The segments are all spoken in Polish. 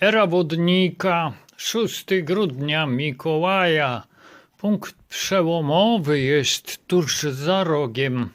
Era wodnika, 6 grudnia Mikołaja. Punkt przełomowy jest tuż za rogiem.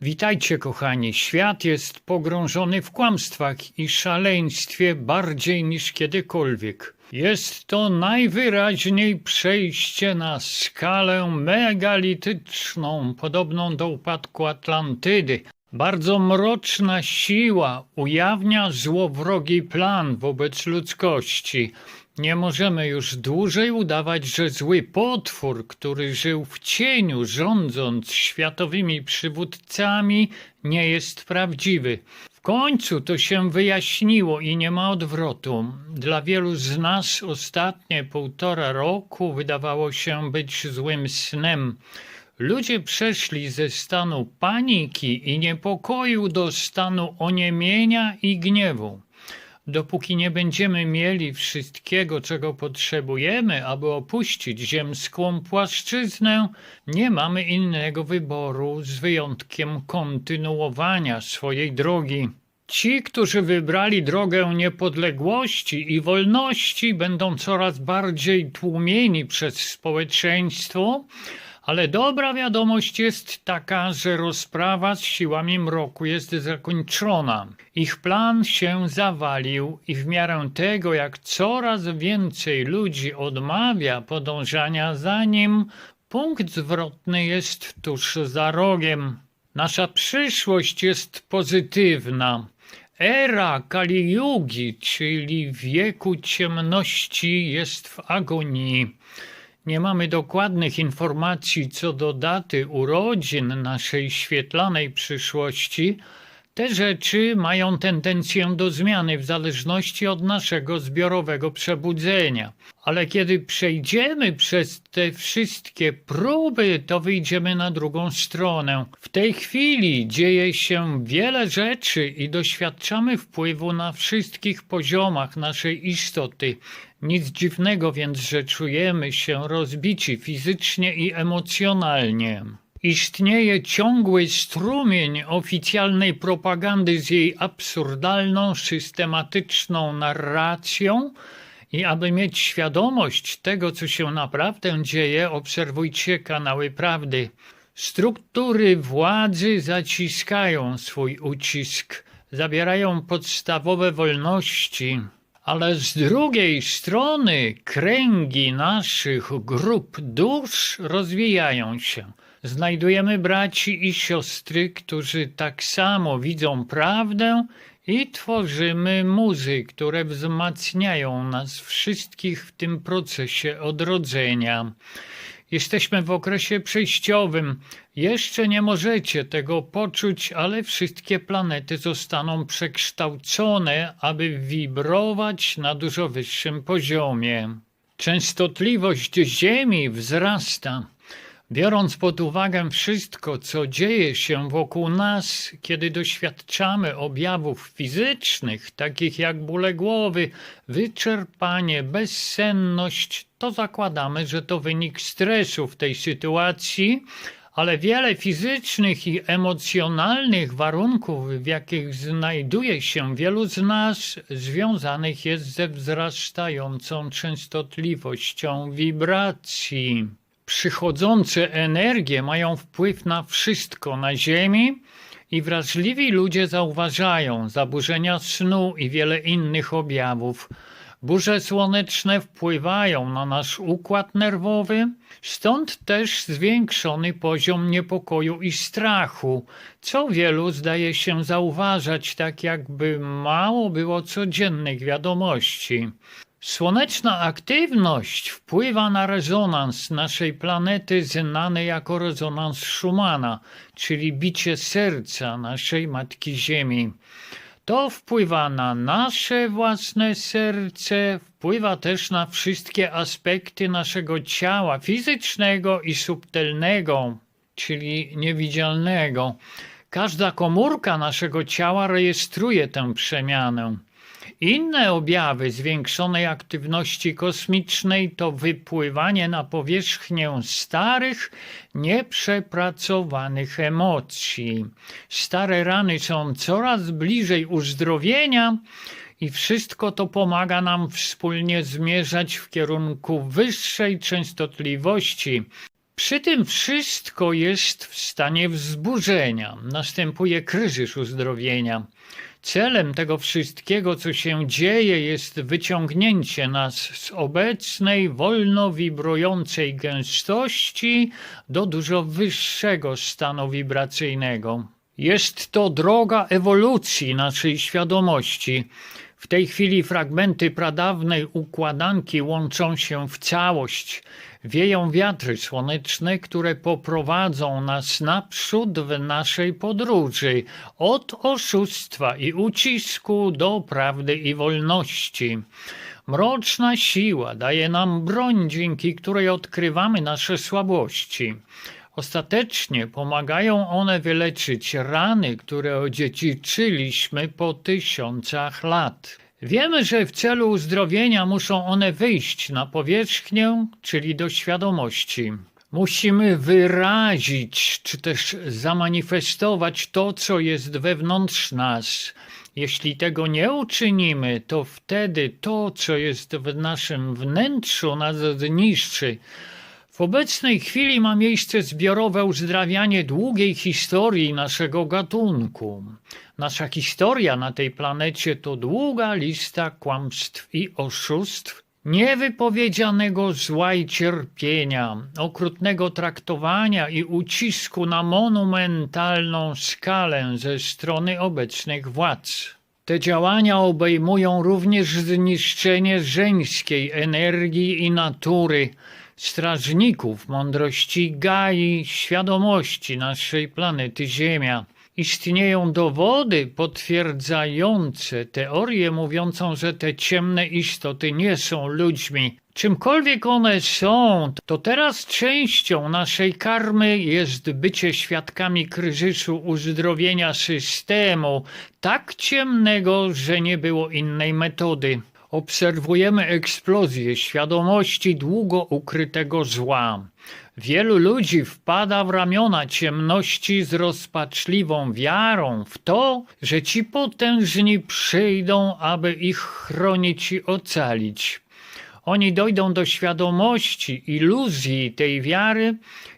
Witajcie, kochani. Świat jest pogrążony w kłamstwach i szaleństwie bardziej niż kiedykolwiek. Jest to najwyraźniej przejście na skalę megalityczną, podobną do upadku Atlantydy. Bardzo mroczna siła ujawnia złowrogi plan wobec ludzkości. Nie możemy już dłużej udawać, że zły potwór, który żył w cieniu, rządząc światowymi przywódcami, nie jest prawdziwy. W końcu to się wyjaśniło i nie ma odwrotu. Dla wielu z nas ostatnie półtora roku wydawało się być złym snem. Ludzie przeszli ze stanu paniki i niepokoju do stanu oniemienia i gniewu. Dopóki nie będziemy mieli wszystkiego, czego potrzebujemy, aby opuścić ziemską płaszczyznę, nie mamy innego wyboru z wyjątkiem kontynuowania swojej drogi. Ci, którzy wybrali drogę niepodległości i wolności, będą coraz bardziej tłumieni przez społeczeństwo, ale dobra wiadomość jest taka, że rozprawa z siłami mroku jest zakończona. Ich plan się zawalił i w miarę tego, jak coraz więcej ludzi odmawia podążania za nim, punkt zwrotny jest tuż za rogiem. Nasza przyszłość jest pozytywna. Era Kali czyli wieku ciemności, jest w agonii. Nie mamy dokładnych informacji co do daty urodzin naszej świetlanej przyszłości. Te rzeczy mają tendencję do zmiany w zależności od naszego zbiorowego przebudzenia. Ale kiedy przejdziemy przez te wszystkie próby, to wyjdziemy na drugą stronę. W tej chwili dzieje się wiele rzeczy i doświadczamy wpływu na wszystkich poziomach naszej istoty. Nic dziwnego więc, że czujemy się rozbici fizycznie i emocjonalnie. Istnieje ciągły strumień oficjalnej propagandy z jej absurdalną, systematyczną narracją, i aby mieć świadomość tego, co się naprawdę dzieje, obserwujcie kanały prawdy. Struktury władzy zaciskają swój ucisk, zabierają podstawowe wolności, ale z drugiej strony kręgi naszych grup dusz rozwijają się. Znajdujemy braci i siostry, którzy tak samo widzą prawdę i tworzymy muzy, które wzmacniają nas wszystkich w tym procesie odrodzenia. Jesteśmy w okresie przejściowym. Jeszcze nie możecie tego poczuć, ale wszystkie planety zostaną przekształcone, aby wibrować na dużo wyższym poziomie. Częstotliwość Ziemi wzrasta. Biorąc pod uwagę wszystko, co dzieje się wokół nas, kiedy doświadczamy objawów fizycznych, takich jak bóle głowy, wyczerpanie, bezsenność, to zakładamy, że to wynik stresu w tej sytuacji, ale wiele fizycznych i emocjonalnych warunków, w jakich znajduje się wielu z nas, związanych jest ze wzrastającą częstotliwością wibracji. Przychodzące energie mają wpływ na wszystko na Ziemi i wrażliwi ludzie zauważają zaburzenia snu i wiele innych objawów. Burze słoneczne wpływają na nasz układ nerwowy, stąd też zwiększony poziom niepokoju i strachu, co wielu zdaje się zauważać, tak jakby mało było codziennych wiadomości. Słoneczna aktywność wpływa na rezonans naszej planety znany jako rezonans Schumana, czyli bicie serca naszej Matki Ziemi. To wpływa na nasze własne serce, wpływa też na wszystkie aspekty naszego ciała fizycznego i subtelnego, czyli niewidzialnego. Każda komórka naszego ciała rejestruje tę przemianę. Inne objawy zwiększonej aktywności kosmicznej to wypływanie na powierzchnię starych, nieprzepracowanych emocji. Stare rany są coraz bliżej uzdrowienia i wszystko to pomaga nam wspólnie zmierzać w kierunku wyższej częstotliwości. Przy tym wszystko jest w stanie wzburzenia. Następuje kryzys uzdrowienia. Celem tego wszystkiego, co się dzieje, jest wyciągnięcie nas z obecnej, wolno wibrującej gęstości do dużo wyższego stanu wibracyjnego. Jest to droga ewolucji naszej świadomości. W tej chwili fragmenty pradawnej układanki łączą się w całość. Wieją wiatry słoneczne, które poprowadzą nas naprzód w naszej podróży od oszustwa i ucisku do prawdy i wolności. Mroczna siła daje nam broń, dzięki której odkrywamy nasze słabości. Ostatecznie pomagają one wyleczyć rany, które odziedziczyliśmy po tysiącach lat. Wiemy, że w celu uzdrowienia muszą one wyjść na powierzchnię, czyli do świadomości. Musimy wyrazić, czy też zamanifestować to, co jest wewnątrz nas. Jeśli tego nie uczynimy, to wtedy to, co jest w naszym wnętrzu, nas zniszczy. W obecnej chwili ma miejsce zbiorowe uzdrawianie długiej historii naszego gatunku. Nasza historia na tej planecie to długa lista kłamstw i oszustw, niewypowiedzianego zła i cierpienia, okrutnego traktowania i ucisku na monumentalną skalę ze strony obecnych władz. Te działania obejmują również zniszczenie żeńskiej energii i natury, strażników mądrości Gai, świadomości naszej planety Ziemia. Istnieją dowody potwierdzające teorię mówiącą, że te ciemne istoty nie są ludźmi. Czymkolwiek one są, to teraz częścią naszej karmy jest bycie świadkami kryzysu uzdrowienia systemu, tak ciemnego, że nie było innej metody obserwujemy eksplozję świadomości długo ukrytego zła. Wielu ludzi wpada w ramiona ciemności z rozpaczliwą wiarą w to, że ci potężni przyjdą, aby ich chronić i ocalić. Oni dojdą do świadomości iluzji tej wiary,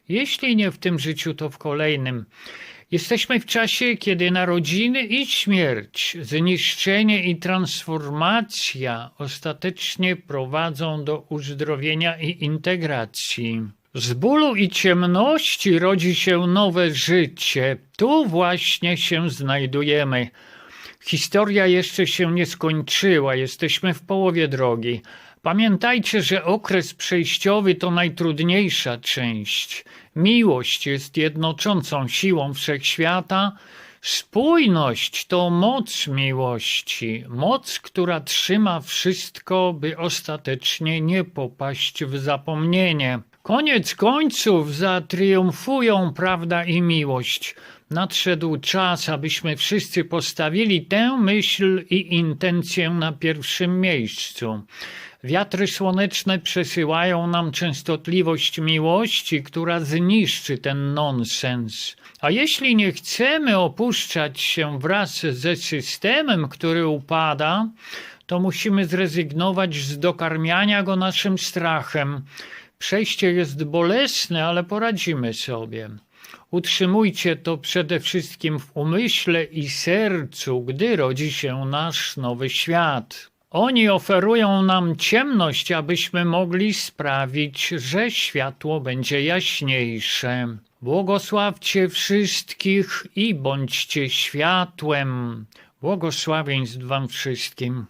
jeśli nie w tym życiu, to w kolejnym. Jesteśmy w czasie, kiedy narodziny i śmierć, zniszczenie i transformacja ostatecznie prowadzą do uzdrowienia i integracji. Z bólu i ciemności rodzi się nowe życie. Tu właśnie się znajdujemy. Historia jeszcze się nie skończyła, jesteśmy w połowie drogi. Pamiętajcie, że okres przejściowy to najtrudniejsza część. Miłość jest jednoczącą siłą wszechświata. Spójność to moc miłości, moc, która trzyma wszystko, by ostatecznie nie popaść w zapomnienie. Koniec końców zatriumfują prawda i miłość. Nadszedł czas, abyśmy wszyscy postawili tę myśl i intencję na pierwszym miejscu. Wiatry słoneczne przesyłają nam częstotliwość miłości, która zniszczy ten nonsens. A jeśli nie chcemy opuszczać się wraz ze systemem, który upada, to musimy zrezygnować z dokarmiania go naszym strachem. Przejście jest bolesne, ale poradzimy sobie. Utrzymujcie to przede wszystkim w umyśle i sercu, gdy rodzi się nasz nowy świat. Oni oferują nam ciemność, abyśmy mogli sprawić, że światło będzie jaśniejsze. Błogosławcie wszystkich i bądźcie światłem. Błogosławieństw Wam wszystkim.